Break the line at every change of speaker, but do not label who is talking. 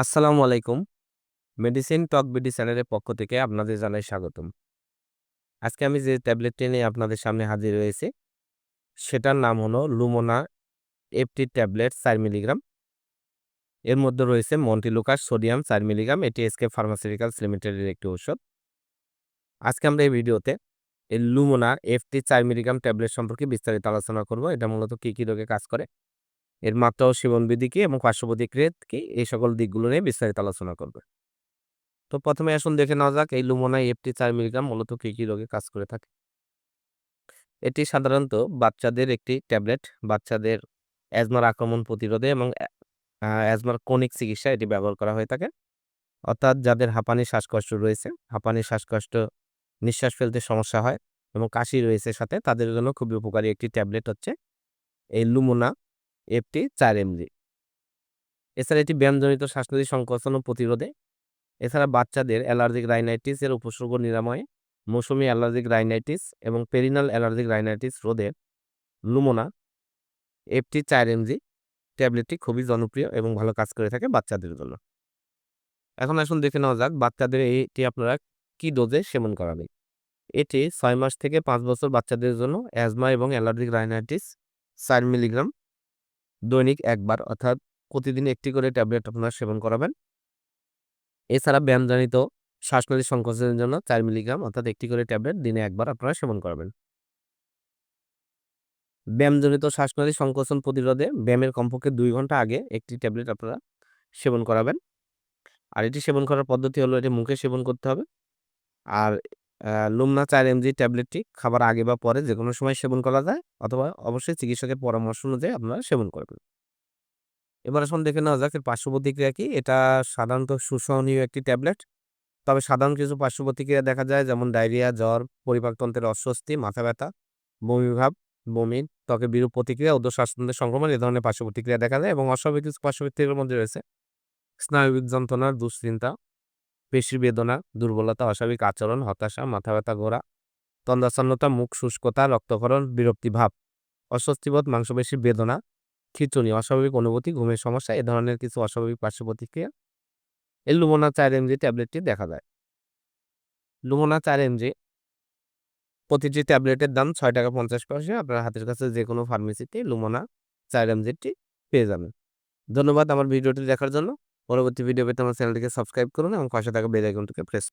আসসালামু আলাইকুম। মেডিসিন টক বিডি চ্যানেলের পক্ষ থেকে আপনাদের জানাই স্বাগতম। আজকে আমি যে ট্যাবলেটটি নিয়ে আপনাদের সামনে হাজির হয়েছি, সেটার নাম হলো লুমোনা এফটি ট্যাবলেট ৪ মিলিগ্রাম। এর মধ্যে রয়েছে মন্টিলুকাস সোডিয়াম ৪ মিলিগ্রাম। এটি এসকে ফার্মাসিউটিক্যালস লিমিটেডের একটি ঔষধ। আজকে আমরা এই ভিডিওতে এই লুমোনা এফটি ৪ মিলিগ্রাম ট্যাবলেট সম্পর্কে বিস্তারিত আলোচনা করব। এটা মূলত কী, কী রোগে কাজ করে, এর মাত্রা ও সেবনবিধি কী এবং পার্শ্ব কী, এই সকল দিকগুলো নিয়ে বিস্তারিত আলোচনা করবে তো প্রথমে আসুন দেখে নেওয়া যাক এই লুমোনা এফটি চার মিলিগ্রাম মূলত কী, কী রোগে কাজ করে থাকে। এটি সাধারণত বাচ্চাদের একটি ট্যাবলেট। বাচ্চাদের অ্যাজমার আক্রমণ প্রতিরোধে এবং অ্যাজমার ক্রনিক চিকিৎসা এটি ব্যবহার করা হয়ে থাকে। অর্থাৎ যাদের হাঁপানি শ্বাসকষ্ট রয়েছে, হাঁপানি শ্বাসকষ্ট, নিঃশ্বাস ফেলতে সমস্যা হয় এবং কাশি রয়েছে সাথে তাদের জন্য খুবই উপকারী একটি ট্যাবলেট হচ্ছে এই লুমোনা এফটি চার এমজি। এছাড়া এটি ব্যায়ামজনিত শ্বাসনলী সংকোচন ও প্রতিরোধে, এছাড়া বাচ্চাদের অ্যালার্জিক রাইনাইটিস এর উপসর্গ নিরাময়ে, মৌসুমি অ্যালার্জিক রাইনাইটিস এবং পেরিনাল অ্যালার্জিক রাইনাইটিস রোধে লুমোনা এফটি ৪ এমজি ট্যাবলেটটি খুবই জনপ্রিয় এবং ভালো কাজ করে থাকে বাচ্চাদের জন্য। এখন আসুন দেখে নেওয়া যাক বাচ্চাদের এটি আপনারা কী ডোজে সেবন করাবেন। এটি ছয় মাস থেকে পাঁচ বছর বাচ্চাদের জন্য অ্যাজমা এবং অ্যালার্জিক রাইনাইটিস চার মিলিগ্রাম দৈনিক একবার অর্থাৎ প্রতিদিন একটি করে ট্যাবলেট আপনারা সেবন করাবেন। এছাড়া ব্যায়ামজনিত শ্বাসনালী সংকোচনের জন্য চার মিলিগ্রাম অর্থাৎ একটি করে ট্যাবলেট দিনে একবার আপনারা সেবন করাবেন। ব্যায়ামজনিত শ্বাসনালী সংকোচন প্রতিরোধে ব্যায়ামের কমপক্ষে দুই ঘণ্টা আগে একটি ট্যাবলেট আপনারা সেবন করাবেন। আর এটি সেবন করার পদ্ধতি হলো এটি মুখে সেবন করতে হবে। আর লুমনা ৪ এমজি ট্যাবলেটটি খাবার আগে বা পরে যে কোনো সময় সেবন করা যায় অথবা অবশ্যই চিকিৎসকের পরামর্শ অনুযায়ী আপনারা সেবন করবেন। এবার আসুন দেখে নেওয়া যাক এর পার্শ্ব প্রতিক্রিয়া কী। এটা সাধারণত সুসহনীয় একটি ট্যাবলেট। তবে সাধারণ কিছু পার্শ্ব প্রতিক্রিয়া দেখা যায় যেমন ডায়রিয়া, জ্বর, পরিপাকতন্ত্রের অস্বস্তি, মাথা ব্যথা, বমিভাব, বমি, ত্বকে বিরূপ প্রতিক্রিয়া, উদর শ্বাসতন্ত্রের সংক্রমণ এ ধরনের পার্শ্ব প্রতিক্রিয়া দেখা যায় এবং অস্বাভাবিক কিছু পার্শ্ব প্রতিক্রিয়ার মধ্যে রয়েছে স্নায়বিক যন্ত্রণার দুশ্চিন্তা, পেশি বেদনা, দুর্বলতা, অস্বাভাবিক আচরণ, হতাশা, মাথা ব্যথা, গোড়া, তন্দ্রাচ্ছন্নতা, মুখ শুষ্কতা, রক্তক্ষরণ, বিরক্তিভাব, অস্বস্তিবোধ, মাংসপেশির বেদনা, খিঁচুনি, অস্বাভাবিক অনুভূতি, ঘুমের সমস্যা এ ধরনের কিছু অস্বাভাবিক পার্শ্ব প্রতিক্রিয়া এই লুমোনা ৪ এমজি ট্যাবলেটটি দেখা যায়। লুমোনা চার এমজি প্রতিটি ট্যাবলেটের দাম ৳৬.৫০ আপনার হাতের কাছে যে কোনো ফার্মেসিতে লুমোনা ৪ এমজিটি পেয়ে যাবেন। ধন্যবাদ আমার ভিডিওটি দেখার জন্য। পরবর্তী ভিডিও পেতে আমার চ্যানেলটিকে সাবস্ক্রাইব করুন এবং পাশে থাকা বেল আইকনটিকে প্রেস